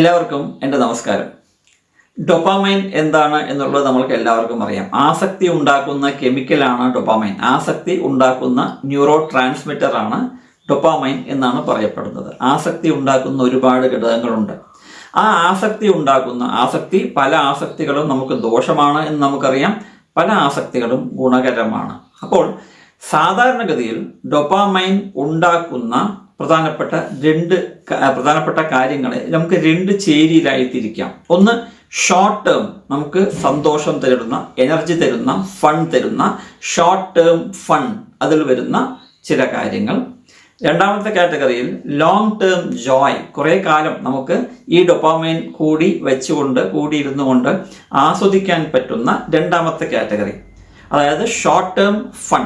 എല്ലാവർക്കും എന്റെ നമസ്കാരം. ഡൊപ്പാമൈൻ എന്താണ് എന്നുള്ളത് നമ്മൾക്ക് എല്ലാവർക്കും അറിയാം. ആസക്തി ഉണ്ടാക്കുന്ന കെമിക്കലാണ് ഡൊപ്പാമൈൻ ആസക്തി ഉണ്ടാക്കുന്ന ന്യൂറോ ട്രാൻസ്മിറ്ററാണ് ഡൊപ്പാമൈൻ എന്നാണ് പറയപ്പെടുന്നത്. ആസക്തി ഉണ്ടാക്കുന്ന ഒരുപാട് ഘടകങ്ങളുണ്ട്. ആ ആസക്തി ഉണ്ടാക്കുന്ന ആസക്തി പല ആസക്തികളും നമുക്ക് ദോഷമാണ് എന്ന് നമുക്കറിയാം. പല ആസക്തികളും ഗുണകരമാണ്. അപ്പോൾ സാധാരണഗതിയിൽ ഡൊപ്പാമൈൻ ഉണ്ടാക്കുന്ന പ്രധാനപ്പെട്ട രണ്ട് പ്രധാനപ്പെട്ട കാര്യങ്ങളെ നമുക്ക് രണ്ട് ചേരിയിലായി തിരിക്കാം ഒന്ന് ഷോർട്ട് ടേം നമുക്ക് സന്തോഷം തരുന്ന എനർജി തരുന്ന ഫണ്ട് തരുന്ന ഷോർട്ട് ടേം ഫണ്ട് അതിൽ വരുന്ന ചില കാര്യങ്ങൾ. രണ്ടാമത്തെ കാറ്റഗറിയിൽ ലോങ് ടേം ജോയ് കുറേ കാലം നമുക്ക് ഈ ഡൊപ്പാമൈൻ കൂടി വെച്ചുകൊണ്ട് കൂടിയിരുന്നു കൊണ്ട് ആസ്വദിക്കാൻ പറ്റുന്ന രണ്ടാമത്തെ കാറ്റഗറി. അതായത് short term fun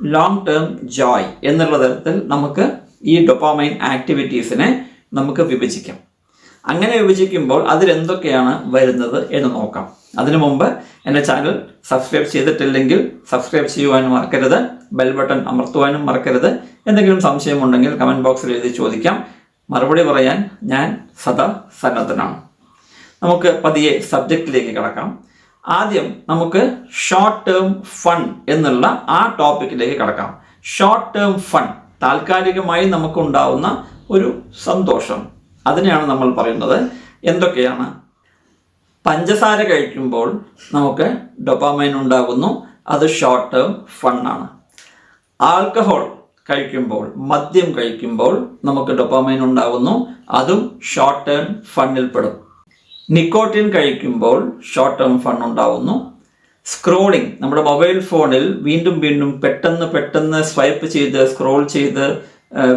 long term joy എന്നുള്ള തരത്തിൽ നമുക്ക് ഈ ഡൊപ്പാമൈൻ ആക്ടിവിറ്റീസിനെ നമുക്ക് വിഭജിക്കാം. അങ്ങനെ വിഭജിക്കുമ്പോൾ അതിലെന്തൊക്കെയാണ് വരുന്നത് എന്ന് നോക്കാം. അതിനു മുമ്പ് എന്റെ ചാനൽ സബ്സ്ക്രൈബ് ചെയ്തിട്ടില്ലെങ്കിൽ സബ്സ്ക്രൈബ് ചെയ്യുവാനും മറക്കരുത് ബെൽ ബട്ടൺ അമർത്തുവാനും മറക്കരുത്. എന്തെങ്കിലും സംശയമുണ്ടെങ്കിൽ കമന്റ് ബോക്സിൽ എഴുതി ചോദിക്കാം. മറുപടി പറയാൻ ഞാൻ സദാ സന്നദ്ധനാണ്. നമുക്ക് പതിയെ സബ്ജക്റ്റിലേക്ക് കടക്കാം. ആദ്യം നമുക്ക് ഷോർട്ട് ടേം ഫൺ എന്നുള്ള ആ ടോപ്പിക്കിലേക്ക് കടക്കാം. ഷോർട്ട് ടേം ഫൺ താൽക്കാലികമായി നമുക്കുണ്ടാവുന്ന ഒരു സന്തോഷം. അതിനെയാണ് നമ്മൾ പറയുന്നത്. എന്തൊക്കെയാണ്? പഞ്ചസാര കഴിക്കുമ്പോൾ നമുക്ക് ഡൊപ്പാമൈൻ ഉണ്ടാകുന്നു. അത് ഷോർട്ട് ടേം ഫണ്ണാണ് ആൽക്കഹോൾ കഴിക്കുമ്പോൾ മദ്യം കഴിക്കുമ്പോൾ നമുക്ക് ഡൊപ്പാമൈൻ ഉണ്ടാകുന്നു. അതും ഷോർട്ട് ടേം ഫണ്ണിൽപ്പെടും നിക്കോട്ടിൻ കഴിക്കുമ്പോൾ ഷോർട്ട് ടേം ഫൺ ഉണ്ടാവുന്നു സ്ക്രോളിംഗ് നമ്മുടെ മൊബൈൽ ഫോണിൽ വീണ്ടും വീണ്ടും പെട്ടെന്ന് പെട്ടെന്ന് സ്വൈപ്പ് ചെയ്ത് സ്ക്രോൾ ചെയ്ത്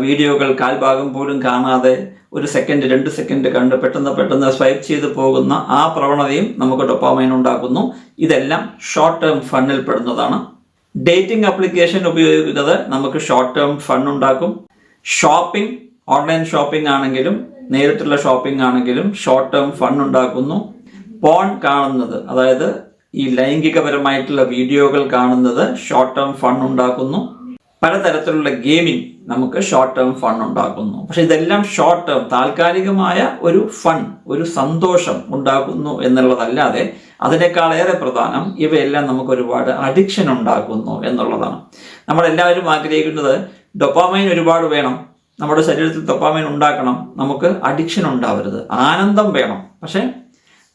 വീഡിയോകൾ കാൽഭാഗം പോലും കാണാതെ ഒരു സെക്കൻഡ് രണ്ട് സെക്കൻഡ് കണ്ട് പെട്ടെന്ന് പെട്ടെന്ന് സ്വൈപ്പ് ചെയ്ത് പോകുന്ന ആ പ്രവണതയും നമുക്ക് ഡൊപ്പാമൈൻ ഉണ്ടാക്കുന്നു. ഇതെല്ലാം ഷോർട്ട് ടേം ഫണ്ണിൽ പെടുന്നതാണ്. ഡേറ്റിംഗ് ആപ്ലിക്കേഷൻ ഉപയോഗിക്കുന്നത് നമുക്ക് ഷോർട്ട് ടേം ഫണ്ട് ഉണ്ടാക്കും. ഷോപ്പിംഗ് ഓൺലൈൻ ഷോപ്പിംഗ് ആണെങ്കിലും നേരിട്ടുള്ള ഷോപ്പിംഗ് ആണെങ്കിലും ഷോർട്ട് ടേം ഫണ്ട് ഉണ്ടാക്കുന്നു. പോൺ കാണുന്നത് അതായത് ഈ ലൈംഗികപരമായിട്ടുള്ള വീഡിയോകൾ കാണുന്നത് ഷോർട്ട് ടേം ഫൺ ഉണ്ടാക്കുന്നു. പലതരത്തിലുള്ള ഗെയിമിംഗ് നമുക്ക് ഷോർട്ട് ടേം ഫൺ ഉണ്ടാക്കുന്നു. പക്ഷെ ഇതെല്ലാം ഷോർട്ട് ടേം താൽക്കാലികമായ ഒരു ഫൺ ഒരു സന്തോഷം ഉണ്ടാക്കുന്നു എന്നുള്ളതല്ലാതെ അതിനേക്കാൾ ഏറെ പ്രധാനം ഇവയെല്ലാം നമുക്ക് ഒരുപാട് അഡിക്ഷൻ ഉണ്ടാക്കുന്നു എന്നുള്ളതാണ്. നമ്മളെല്ലാവരും ആഗ്രഹിക്കുന്നത് ഡൊപ്പാമൈൻ ഒരുപാട് വേണം. നമ്മുടെ ശരീരത്തിൽ ഡൊപ്പാമൈൻ ഉണ്ടാക്കണം. നമുക്ക് അഡിക്ഷൻ ഉണ്ടാവരുത്. ആനന്ദം വേണം. പക്ഷേ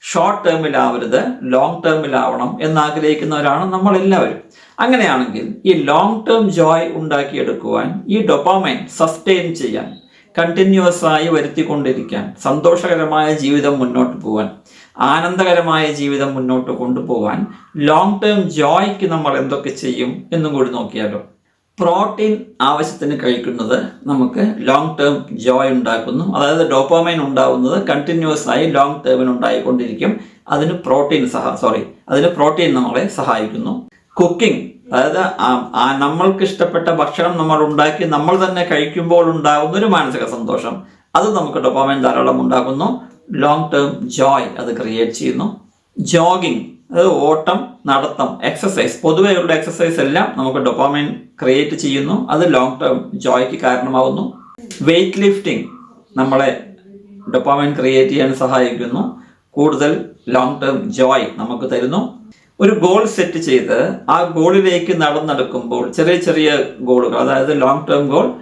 ഷോർട്ട് ടേമിലാവരുത് ലോങ് ടേമിലാവണം എന്നാഗ്രഹിക്കുന്നവരാണ് നമ്മൾ എല്ലാവരും അങ്ങനെയാണെങ്കിൽ ഈ ലോങ് ടേം ജോയ് ഉണ്ടാക്കിയെടുക്കുവാൻ ഈ ഡൊപ്പാമൈൻ സസ്റ്റെയിൻ ചെയ്യാൻ കണ്ടിന്യൂസ് ആയി വരുത്തിക്കൊണ്ടിരിക്കാൻ സന്തോഷകരമായ ജീവിതം മുന്നോട്ട് പോകാൻ ആനന്ദകരമായ ജീവിതം മുന്നോട്ട് കൊണ്ടുപോകാൻ ലോങ് ടേം ജോയ്ക്ക് നമ്മൾ എന്തൊക്കെ ചെയ്യും എന്നും കൂടി നോക്കിയാലോ. പ്രോട്ടീൻ ആവശ്യത്തിന് കഴിക്കുന്നത് നമുക്ക് ലോങ് ടേം ജോയ് ഉണ്ടാക്കുന്നു. അതായത് ഡോപ്പോമൈൻ ഉണ്ടാവുന്നത് കണ്ടിന്യൂസ് ആയി ലോങ് ടേമിന് ഉണ്ടായിക്കൊണ്ടിരിക്കും. അതിന് പ്രോട്ടീൻ സഹ സോറി അതിന് പ്രോട്ടീൻ നമ്മളെ സഹായിക്കുന്നു. കുക്കിംഗ് അതായത് ആ- നമ്മൾക്ക് ഇഷ്ടപ്പെട്ട ഭക്ഷണം നമ്മൾ ഉണ്ടാക്കി നമ്മൾ തന്നെ കഴിക്കുമ്പോൾ ഉണ്ടാകുന്ന ഒരു മാനസിക സന്തോഷം. അത് നമുക്ക് ഡൊപ്പാമൈൻ ധാരാളം ഉണ്ടാക്കുന്നു. ലോങ് ടേം ജോയ് അത് ക്രിയേറ്റ് ചെയ്യുന്നു. ജോഗിങ് അത് ഓട്ടം നടത്തം എക്സസൈസ് പൊതുവെയുള്ള എക്സസൈസ് എല്ലാം നമുക്ക് ഡൊപ്പാമിൻ ക്രിയേറ്റ് ചെയ്യുന്നു. അത് ലോങ് ടേം ജോയ്ക്ക് കാരണമാവുന്നു. വെയിറ്റ് ലിഫ്റ്റിംഗ് നമ്മളെ ഡൊപ്പാമിൻ ക്രിയേറ്റ് ചെയ്യാൻ സഹായിക്കുന്നു. കൂടുതൽ ലോങ് ടേം ജോയ് നമുക്ക് തരുന്നു. ഒരു ഗോൾ സെറ്റ് ചെയ്ത് ആ ഗോളിലേക്ക് നടന്നെടുക്കുമ്പോൾ ചെറിയ ചെറിയ ഗോളുകൾ അതായത് long term goal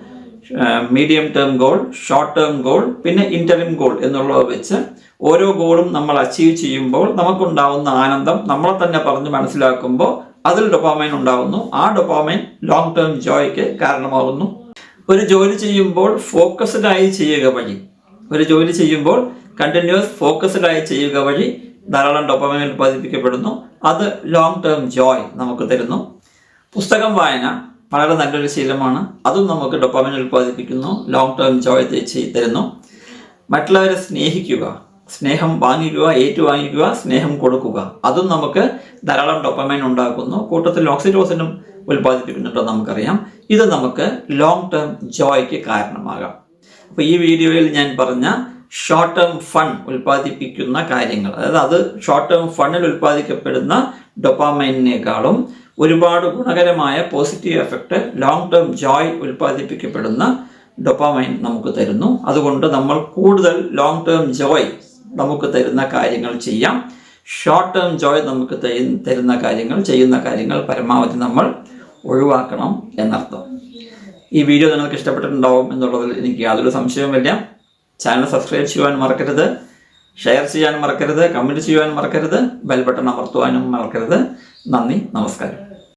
medium term goal short term goal പിന്നെ ഇന്റർവിം ഗോൾ എന്നുള്ളവ വെച്ച് ഓരോ ഗോളും നമ്മൾ അച്ചീവ് ചെയ്യുമ്പോൾ നമുക്കുണ്ടാവുന്ന ആനന്ദം നമ്മളെ തന്നെ പറഞ്ഞ് മനസ്സിലാക്കുമ്പോൾ അതിൽ ഡൊപ്പാമൈൻ ഉണ്ടാകുന്നു ആ ഡൊപ്പാമൈൻ ലോങ് ടേം ജോയ്ക്ക് കാരണമാകുന്നു ഒരു ജോലി ചെയ്യുമ്പോൾ ഫോക്കസ്ഡ് ആയി ചെയ്യുക വഴി. ഒരു ജോലി ചെയ്യുമ്പോൾ കണ്ടിന്യൂസ് ഫോക്കസ്ഡ് ആയി ചെയ്യുക വഴി ധാരാളം ഡൊപ്പാമൈൻ ഉൽപ്പാദിപ്പിക്കപ്പെടുന്നു. അത് ലോങ് ടേം ജോയ് നമുക്ക് തരുന്നു. പുസ്തകം വായന. വളരെ നല്ലൊരു ശീലമാണ്. അതും നമുക്ക് ഡൊപ്പാമിൻ ഉൽപ്പാദിപ്പിക്കുന്നു. ലോങ് ടേം ജോയ് തരുന്നു. മറ്റുള്ളവരെ സ്നേഹിക്കുക. സ്നേഹം വാങ്ങിക്കുക ഏറ്റുവാങ്ങിക്കുക സ്നേഹം കൊടുക്കുക. അതും നമുക്ക് ധാരാളം ഡൊപ്പമൈൻ ഉണ്ടാക്കുന്നു. കൂട്ടത്തിൽ ഓക്സിറ്റോസിനും ഉൽപ്പാദിപ്പിക്കുന്നുണ്ടോ നമുക്കറിയാം. ഇത് നമുക്ക് ലോങ് ടേം ജോയ്ക്ക് കാരണമാകാം. അപ്പോൾ ഈ വീഡിയോയിൽ ഞാൻ പറഞ്ഞ ഷോർട്ട് ടേം ഫൺ ഉൽപ്പാദിപ്പിക്കുന്ന കാര്യങ്ങൾ. അതായത് അത് ഷോർട്ട് ടേം ഫണ്ണിൽ ഉൽപ്പാദിക്കപ്പെടുന്ന ഡൊപ്പാമൈനേക്കാളും ഒരുപാട് ഗുണകരമായ positive effect long term joy ഉൽപ്പാദിപ്പിക്കപ്പെടുന്ന dopamine നമുക്ക് തരുന്നു. അതുകൊണ്ട് നമ്മൾ കൂടുതൽ ലോങ് ടേം ജോയ് നമുക്ക് തരുന്ന കാര്യങ്ങൾ ചെയ്യാം. ഷോർട്ട് ടേം ജോയ് നമുക്ക് തരുന്ന കാര്യങ്ങൾ ചെയ്യുന്ന കാര്യങ്ങൾ പരമാവധി നമ്മൾ ഒഴിവാക്കണം എന്നർത്ഥം. ഈ വീഡിയോ നിങ്ങൾക്ക് ഇഷ്ടപ്പെട്ടിട്ടുണ്ടാവും എന്നുള്ളതിൽ എനിക്ക് യാതൊരു സംശയവുമില്ല ചാനൽ സബ്സ്ക്രൈബ് ചെയ്യുവാൻ മറക്കരുത്. ഷെയർ ചെയ്യാൻ മറക്കരുത്. കമന്റ് ചെയ്യുവാൻ മറക്കരുത്. ബെൽ ബട്ടൺ അമർത്തുവാനും മറക്കരുത്. നന്ദി നമസ്കാരം.